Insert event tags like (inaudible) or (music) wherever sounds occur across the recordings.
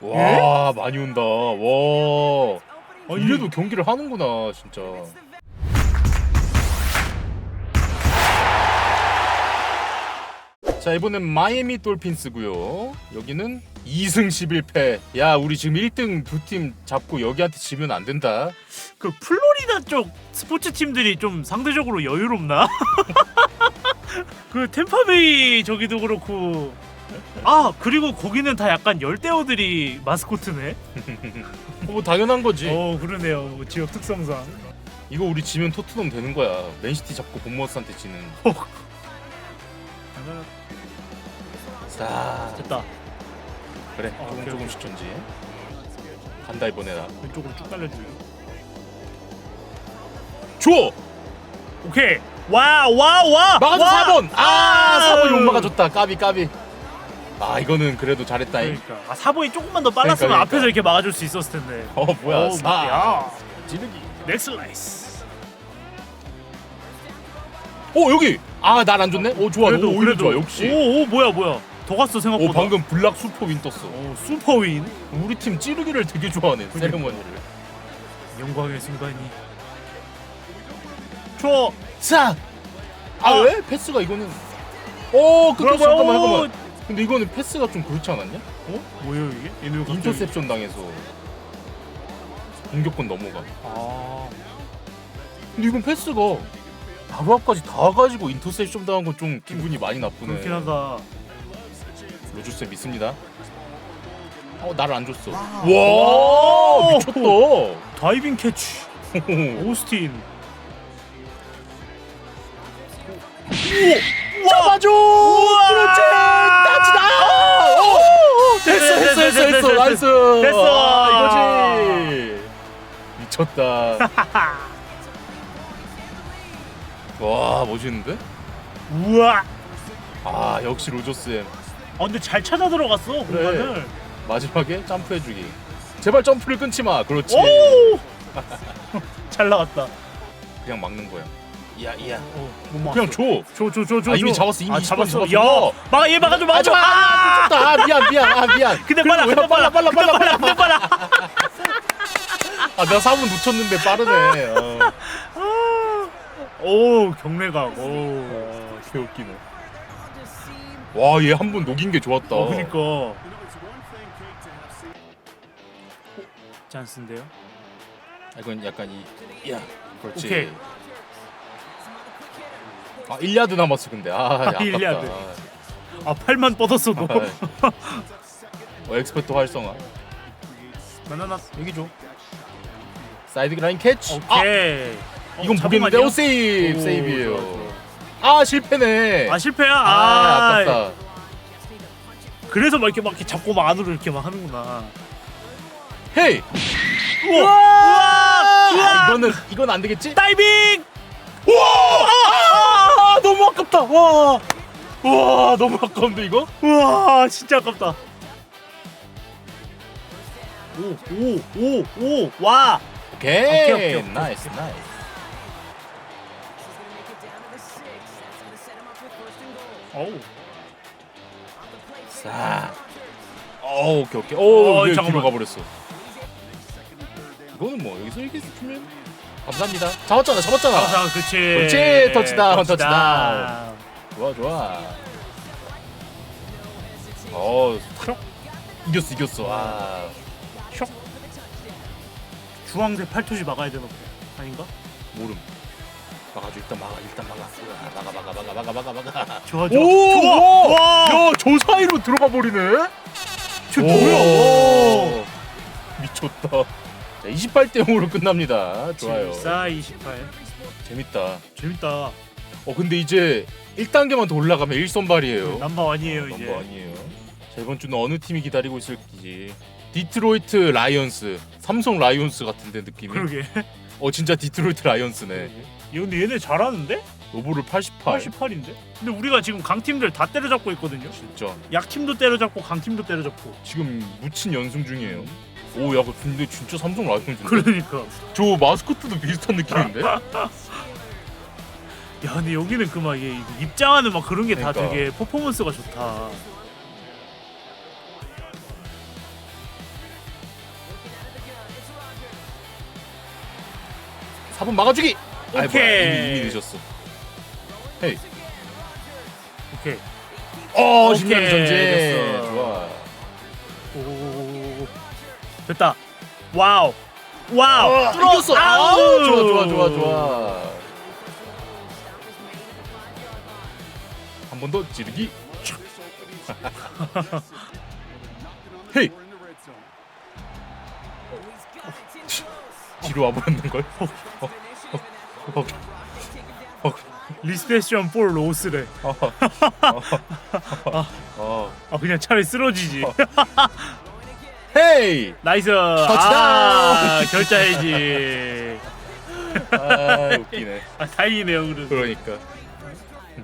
와 많이 온다. 와. 아, 이래도 경기를 하는구나 진짜. 자 이번엔 마이애미 돌핀스고요. 여기는 2승 11패. 야 우리 지금 1등 두 팀 잡고 여기한테 지면 안 된다. 그 플로리다 쪽 스포츠 팀들이 좀 상대적으로 여유롭나? (laughs) 그 템파베이 저기도 그렇고 아 그리고 거기는 다 약간 열대어들이 마스코트네. (laughs) 어, 뭐 당연한 거지. 어 그러네요 뭐 지역 특성상. 이거 우리 지면 토트넘 되는 거야. 맨시티 잡고 본머스한테 지는. (laughs) 자 됐다. 그래 어, 조금 오케이, 조금씩 전지. 간다 이번에 나. 왼쪽으로 쭉 달려주고. 줘. 오케이. 와 와 와. 막아줘 와! 4번. 아 4번 욕 아유. 막아줬다. 까비 까비. 아 이거는 그래도 잘했다잉. 그러니까 아 사보이 조금만 더 빨랐으면 그러니까, 앞에서 이렇게 막아줄 수 있었을 텐데. 어 뭐야 어, 사 야. 찌르기. 넥슬라이스. 오 여기 아 날 안 좋네. 오 좋아. 오 오히려 좋아 역시. 오 오 뭐야 뭐야. 더 갔어 생각보다. 오 방금 블락 슈퍼 윈 떴어. 오 슈퍼윈. 우리 팀 찌르기를 되게 좋아하네. 그러니까. 세레머니를. 영광의 순간이. 줘. 자. 아 아. 왜? 패스가 이거는. 오. 그럼, 잠깐만 오, 잠깐만. 근데 이거는 패스가 좀 그렇지 않았냐? 어? 뭐예요 이게? 얘네 왜 갑자기- 인터셉션 당해서 공격권 넘어가. 아. 근데 이건 패스가 바로 앞까지 다 가지고 인터셉션 당한 건 좀 기분이 많이 나쁘네. 그렇긴 하다. 로주스 믿습니다. 어 나를 안 줬어. 와. 와 미쳤다. 다이빙 캐치. (laughs) 오스틴. 잡아줘. 그렇지. 따지다. 오, 오, 됐어 됐어 됐어 됐어 나이스. 됐어. 아, 이거지. 미쳤다. (laughs) 와 멋있는데? 우와. 아 역시 로저스 아 근데 잘 찾아 들어갔어 공간을. 마지막에 점프해주기. 제발 점프를 끊지 마. 그렇지. 오. (laughs) 잘 나갔다. 그냥 막는 거야. 이야 이야. 어, 못 막았어. 그냥 줘. 줘 줘 줘 줘. 아, 이미 잡았어, 이미 아, 20번 잡았어. 잡았어. 야. 막얘 막아줘 막아줘. 하지마. 아. 아, 미쳤다. 아, 미안 미안. 아 미안. 근데 빨라 왜 근데 빨라 빨라 빨라 빨라. 근데 빨라. 아 내가 4분 놓쳤는데 빠르네. 어. 오 경례각. 오. 아, 개웃기네. 와 얘 한 번 녹인 게 좋았다. 어 그니까. 찬스인데요. 아, 이건 약간 이. 야. 그렇지. 오케이. 아 1야드 남았어 근데. 아 아깝다. 1야드. 아 팔만 뻗었어도. 아, 어 엑스퍼트 활성화. 나나나 여기 줘. 사이드 라인 캐치. 아 오케이. 어, 이건 잡음 보겠는데 아니야? 오 세이브 오, 세이브예요. 아 실패네. 아 실패야. 아, 아, 아깝다. 그래서 막 이렇게 막 이렇게 잡고 막 안으로 이렇게 막 하는구나. 헤이. 우와. 아, 우와. 이거는 이건 안 되겠지? 다이빙. 아, 너무 아깝다. 와. 와, 너무 아까운데 이거? 우와 진짜 아깝다. 오오오오 와. 오케이. 오케이, 오케이, 오케이, 나이스, 나이스. 어우. 자. 어, 오케이, 오케이. 오, 어, 이게 잠깐만. 가버렸어. 이거는 뭐 여기서 주면 감사합니다. 잡았잖아, 잡았잖아. 아, 그렇지. 그렇지, 터치다운, 터치다운. 좋아, 좋아. 어, 슉. 이겼어, 이겼어. 아, 슉. 주황색 팔토시 막아야 되나? 아닌가? 모름. 막아줘, 일단 막아, 일단 막아. 아, 막아, 막아, 막아, 막아, 막아, 막아. 좋아 좋아. 오, 좋아. 와, 와. 야, 저 사이로 들어가 버리네. 저 뭐야? 오. 미쳤다. 자, 28대 0으로 끝납니다. 좋아요. 14, 28. 재밌다. 재밌다. 어, 근데 이제 1단계만 더 올라가면 1선발이에요. 남바 원이에요 이제. 넘버 아니에요. 자, 이번 주는 어느 팀이 기다리고 있을지. 디트로이트 라이언스, 삼성 라이온스 같은데 느낌이. 그러게. 어, 진짜 디트로이트 라이언스네. 야, 근데 얘네 잘하는데? 로보를 88. 88인데? 근데 우리가 지금 강팀들 다 때려잡고 있거든요. 진짜. 약팀도 때려잡고 강팀도 때려잡고. 지금 묻힌 연승 중이에요. 오, 야, 근데 진짜 삼성 라이온즈인데? 그러니까. 저 마스코트도 비슷한 느낌인데? (laughs) 야 근데 여기는 그 막 입장하는 막 그런 게 다 그러니까. 되게 퍼포먼스가 좋다. 사번 막아주기! 아이, 오케이. 뭐야, 이미, 이미 늦었어. 헤이. 오케이. 어, 신나는 전진. 됐어. 됐다. 와우. 와우. 어, 뚫어. 이겼어. 아우, 좋아, 좋아, 좋아, 좋아. 한 번 더 찌르기. (laughs) 헤이. 뒤로 와버렸는 걸. 어, 어, 어, 리스페션 볼 로스래. 어, 어, 어. 아 그냥 차라리 쓰러지지. 헤이. 나이스. 아, 결자해지. 아 웃기네. 아 다행이네요 그래도. 그러니까.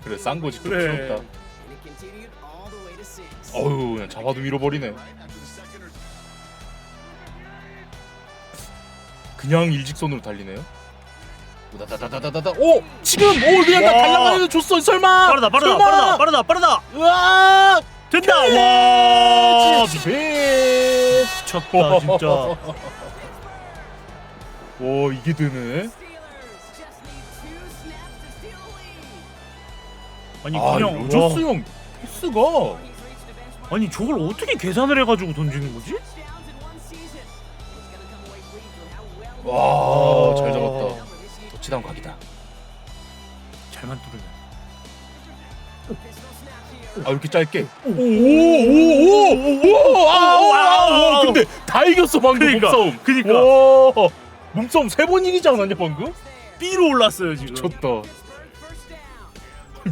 그래 쌍고지 좀 그래. 부럽다. 어휴 그냥 잡아도 밀어버리네. 그냥 일직선으로 달리네요. 다다다다다다. 오 지금 오 그냥 나 와. 달려가는 줬어 설마. 빠르다 빠르다? 빠르다 빠르다 빠르다. 으아. 된다. 와. 치 미쳤다 진짜. 오 이게 되네. 아니 아 그냥 로저스 와. 형 패스가. 아니 저걸 어떻게 계산을 해가지고 던지는 거지? 와 잘 잡았다. 터치다운 각이다. 잘만 뚫으면. 아 이렇게 짧게. 오오오오오아 근데 다 이겼어 방금 그러니까, 몸싸움. 그러니까. 와 몸싸움 세 번 이기지 않았냐 방금? B로 올랐어요 지금. 졌다.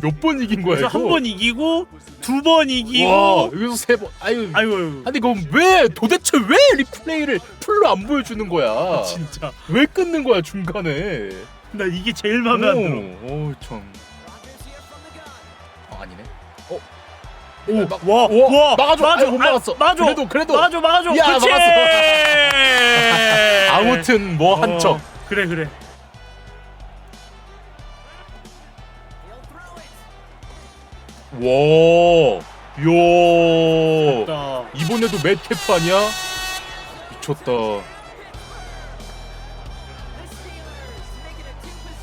몇 번 이긴 거야 그래서 이거? 한 번 이기고 두 번 이기고. 와 여기서 세 번. 아유. 아이고 아이고. 아니 그럼 왜 도대체 왜 리플레이를 풀로 안 보여주는 거야? 진짜. 왜 끊는 거야 중간에? 나 이게 제일 마음에 안 들어. 오, 오 참. 오, 막- 와, 오, 와, 막아줘. 아유, 못 아, 막았어. 막아줘. 그래도 그래도 막아줘, 막아줘. 야, 그치? 아무튼 뭐한 어, 점. 그래, 그래. 와. 요. 나 이번에도 맷캡 아니야? 미쳤다.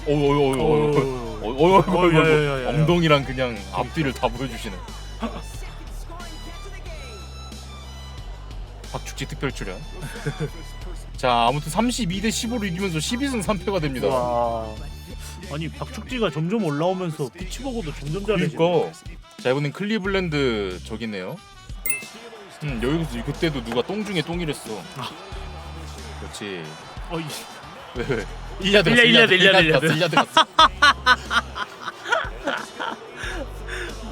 어어어어. 어, 야, 야, 야, 야. 엉덩이랑 그냥 앞뒤를 다 보여주시네. (laughs) 박축지 특별 출연. (laughs) 자 아무튼 32대 15로 이기면서 12승 3패가 됩니다. 와. 아니 박축지가 점점 올라오면서 피치버거도 점점 잘해지고. 그러니까 자 이번엔 클리블랜드 저기네요. 음 여기서 그때도 누가 똥 중에 똥이랬어. 그렇지. 어, 이- 왜 왜? 일리아드 일리아, 일리아드, 일리아드, 갔어, 일리아드 갔어.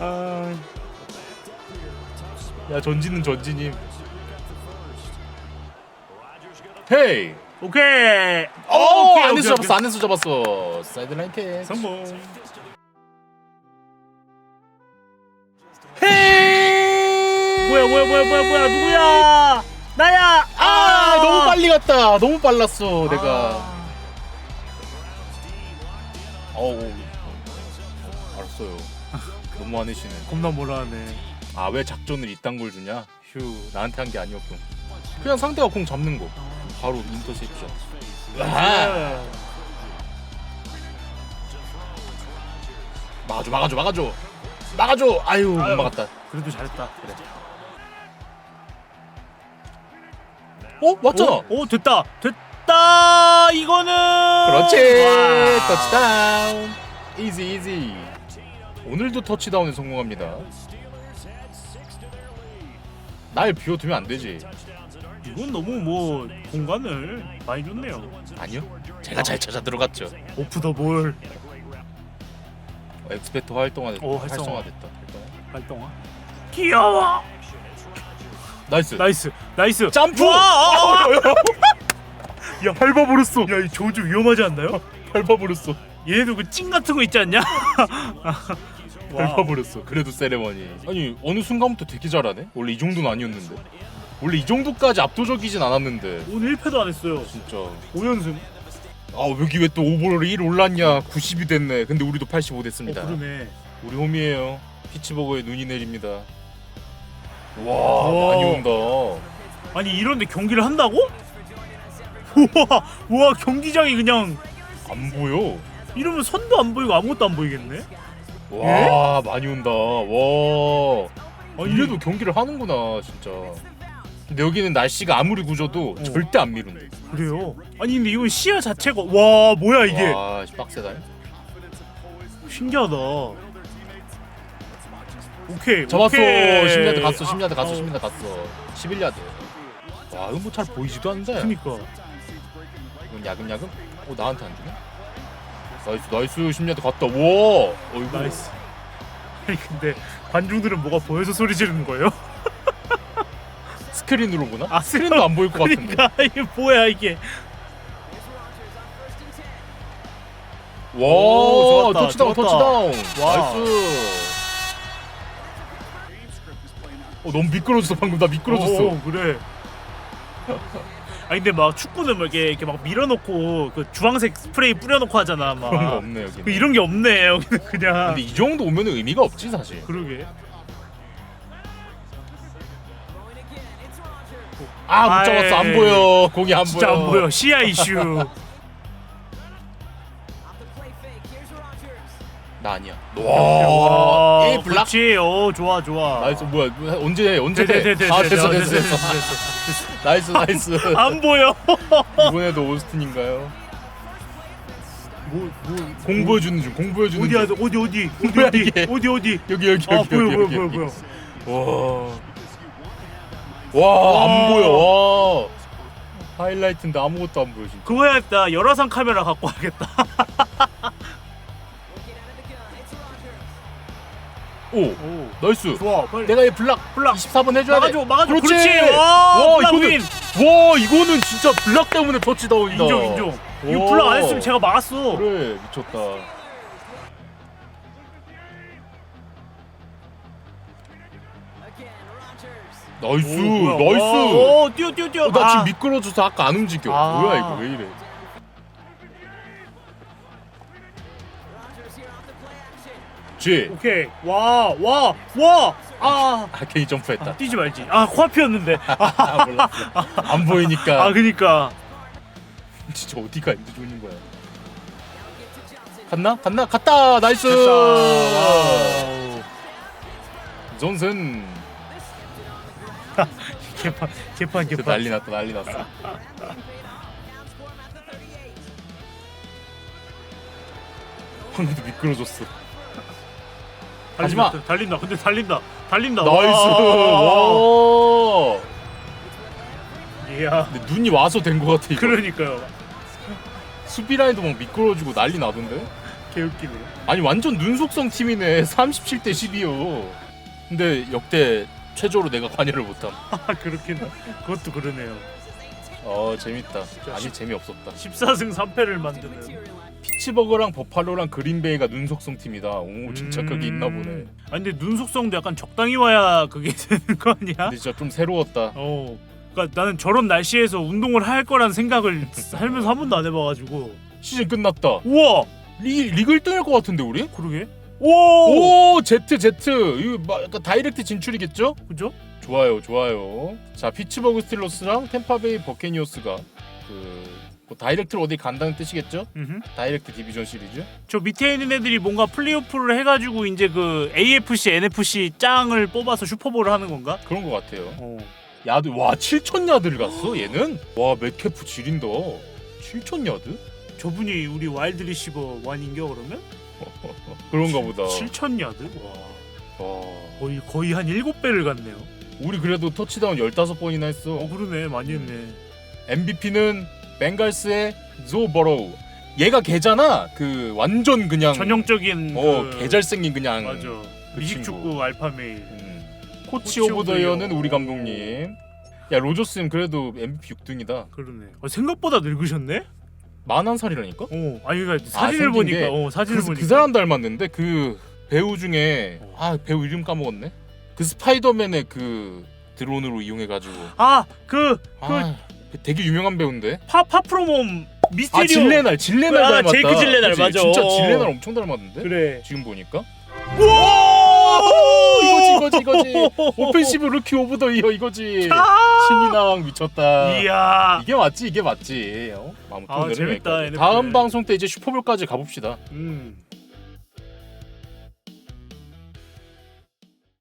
아, 야 전진은 전진임. 헤이. 오케이. 어, 오케이, 안에서 오케이, 잡았어, 안에서 잡았어. 사이드라인 캐. 성공. 헤이. 뭐야, 뭐야, 뭐야, 뭐야, 뭐야, 누구야? 나야. 아, 너무 빨리 갔다. 너무 빨랐어, 아. 내가. 어우. 알았어요. 너무 화내시네. 겁나 뭐라하네. 아, 왜 작전을 이딴 걸 주냐? 휴, 나한테 한 게 아니었군. 그냥 상대가 공 잡는 거. 바로 인터셉션. 아, 막아줘, 막아줘, 막아줘. 막아줘. 아유, 못 아유. 막았다. 그래도 잘했다. 그래. 어, 맞잖아. 오, 오, 됐다. 됐다. 이거는. 그렇지. 와. 터치다운. 이지 이지. 오늘도 터치다운에 성공합니다. 날 비워두면 안 되지. 이건 너무 뭐 공간을 많이 줬네요. 아니요. 제가 잘 찾아 들어갔죠. 오프 더 볼. 어, 엑스페터 활동화 오, 활성화. 활성화됐다. 활동화. 활동화. 귀여워. 나이스. 나이스. 나이스. 점프. 와, 아, (laughs) 아. 야 밟아버렸어. 야, 이 저주 위험하지 않나요? 밟아버렸어. 얘네도 그 찡 같은 거 있지 않냐? (laughs) 밟아버렸어. 그래도 세레머니. 아니 어느 순간부터 되게 잘하네. 원래 이 정도는 아니었는데. 원래 이 정도까지 압도적이진 않았는데. 오늘 1패도 안 했어요. 진짜. 5연승. 아 여기 왜 또 오버롤 1 올랐냐 90이 됐네 근데 우리도 85 어, 됐습니다 그러네. 우리 홈이에요 피치버거에 눈이 내립니다 와 와. 많이 온다 아니 이런데 경기를 한다고? 우와, 우와 경기장이 그냥 안 보여. 이러면 선도 안 보이고 아무것도 안 보이겠네. 와 많이 온다. 와. 아, 이래도 경기를 하는구나 진짜. 근데 여기는 날씨가 아무리 구져도 어. 절대 안 미룬대. 그래요. 아니 근데 이건 시야 자체가 와 뭐야 이게 와 씨, 빡세다. 신기하다. 오케이. 잡았어. 오케이. 10야드 갔어. 10야드 갔어. 어, 10야드 갔어. 11야드. 와 이거 뭐잘 보이지도 않는데. 그니까. 이건 야금야금? 어 나한테 안 주네? 나이스 나이스 10야드 갔다. 와. 어이구. 나이스. (laughs) 아니 근데 관중들은 뭐가 보여서 소리 지르는 거예요? (laughs) 스크린으로 보나? 아, 스크린도 안 보일 것 같은데. 그러니까 이게 뭐야 이게? 와 오, 좋았다, 터치다운 좋았다. 터치다운. 와. 나이스. 어 너무 미끄러졌어 방금 나 미끄러졌어. 오, 그래. 아니 근데 막 축구는 막 이렇게, 이렇게 막 밀어놓고 그 주황색 스프레이 뿌려놓고 하잖아 막. 그런 거 없네 여기. 그 이런 게 없네 여기는 그냥. 근데 이 정도 오면 은 의미가 없지 사실. 그러게. 아 못 잡았어 안 아이. 보여 공이 안 진짜 보여. 안 보여 시야 이슈. 와, 와. 이 블락. 그렇지. 오 좋아 좋아. 나이스 뭐야 언제 해 언제 돼? 됐, 아 됐, 됐어 됐, 됐어 됐, 됐어. 됐어. 나이스 나이스. (laughs) 안 보여. (laughs) 이번에도 오스틴인가요? 뭐, 뭐, 공 보여주는 중, 공 보여주는 어디야 중. 어디 어디 (laughs) 어디 뭐야, 어디 이게? 어디 어디. 여기 여기 아 여기 보여 여기 보여 여기, 보여 여기. 보여. 와. 와, 안 보여. 와. 하이라이트인데 아무것도 안 보여 진짜. 그거 해야겠다. 열화상 카메라 갖고 와야겠다. 오, 오 나이스. 좋아. 빨리. 내가 이 블락 블락. 24번 해줘야 돼. 막아줘 막아줘. 그렇지. 그렇지. 와, 와, 블락 이거는 윈. 와, 이거는 진짜 블락 때문에 터치다운이다. 인정 인정. 이거 오. 블락 안 했으면 제가 막았어. 그래, 미쳤다. 나이스, 오. 나이스. 와, 오 뛰어 뛰어 뛰어. 어, 나 아. 지금 미끄러져서 아까 안 움직여. 아. 뭐야 이거 왜 이래? 쥐. 오케이. 와 와 와. 아. 아 괜히 점프했다. 아, 뛰지 말지. 아 코앞이었는데. 아, (laughs) 아 몰랐어. 안 보이니까. 아 그니까. (laughs) 진짜 어디가 있는 중인 거야? 갔나? 갔나? 갔다. 나이스. 와우. 존슨. (laughs) 개판 개판 개판. 난리 났다. 난리 났어. 방금도 미끄러졌어. 가지마. 달린다. 근데 달린다. 달린다. 나이스. 와. 와. 이야. 근데 눈이 와서 된거 같아 이거. 그러니까요. 수비 라인도 막 미끄러지고 난리 나던데. 개웃기네. 아니 완전 눈속성 팀이네. (laughs) 37대 12요. 근데 역대 최저로 내가 관여를 못함. (laughs) 아 그렇긴. 그것도 그러네요. 어 재밌다. 아니 재미없었다. 14승 3패를 만드는. 피츠버그랑 버팔로랑 그린베이가 눈속성 팀이다. 오 진짜 음. 그게 있나 보네. 아 근데 눈 속성도 약간 적당히 와야 그게 (laughs) 되는 거 아니야? 근데 진짜 좀 새로웠다. 어. 그러니까 나는 저런 날씨에서 운동을 할 거란 생각을 (laughs) 살면서 한 번도 안 해봐가지고. 시즌 끝났다. 우와. 리, 리그 1등일 것 같은데 우리? 그러게. 오. 오 제트 제트 이거 막 약간 다이렉트 진출이겠죠? 그죠? 좋아요 좋아요. 자 피츠버그 스틸러스랑 템파베이 버케니어스가 그, 그 다이렉트로 어디 간다는 뜻이겠죠? 음흠. 다이렉트 디비전 시리즈. 저 밑에 있는 애들이 뭔가 플레이오프를 해가지고 이제 그 AFC, NFC 짱을 뽑아서 슈퍼볼을 하는 건가? 그런 것 같아요. 어. 야드 와 7천 야드를 갔어 얘는? 와 맥캐프 지린다. 7천 야드? 저분이 우리 와일드 리시버 완인겨 그러면? (laughs) 그런가 보다. 7천 야드? 와 와. 거의 거의 한 7배를 갔네요. 우리 그래도 터치다운 15번이나 했어. 어 그러네 많이 했네. MVP는 벤갈스의 조 버로우. 얘가 걔잖아. 그 완전 그냥 전형적인 어 그... 개잘생긴 그냥 맞아. 그 미식 친구. 축구 알파 메일. 음. 코치 코치 오브 더더 이어는 이어. 우리 감독님. 야 로저스는 그래도 MVP 6등이다. 그러네. 어, 생각보다 늙으셨네? 만한 살이라니까? 어 아니 그러니까 사진을 생긴 보니까 게 어 사진을 그, 보니까 그 사람 닮았는데 그 배우 중에 어. 아 배우 이름 까먹었네. 그 스파이더맨의 그 드론으로 이용해 가지고 아그 그아 되게 유명한 배우인데. 파 파프로몸 미스테리오 아 질레날 질레날 아, 닮았다. 제이크 질레날, 그치? 맞아. 진짜 어. 질레날 엄청 닮았는데. 그래. 지금 보니까 와 이거지 이거지 이거지 (laughs) 오펜시브 루키 오브 더 이어 이거지 아! 신인왕 미쳤다. 이야. 이게 맞지 이게 맞지. 어? 아무튼 아, 오늘은 재밌다, 여기까지. NFL. 다음 방송 때 이제 슈퍼볼까지 가봅시다. 음.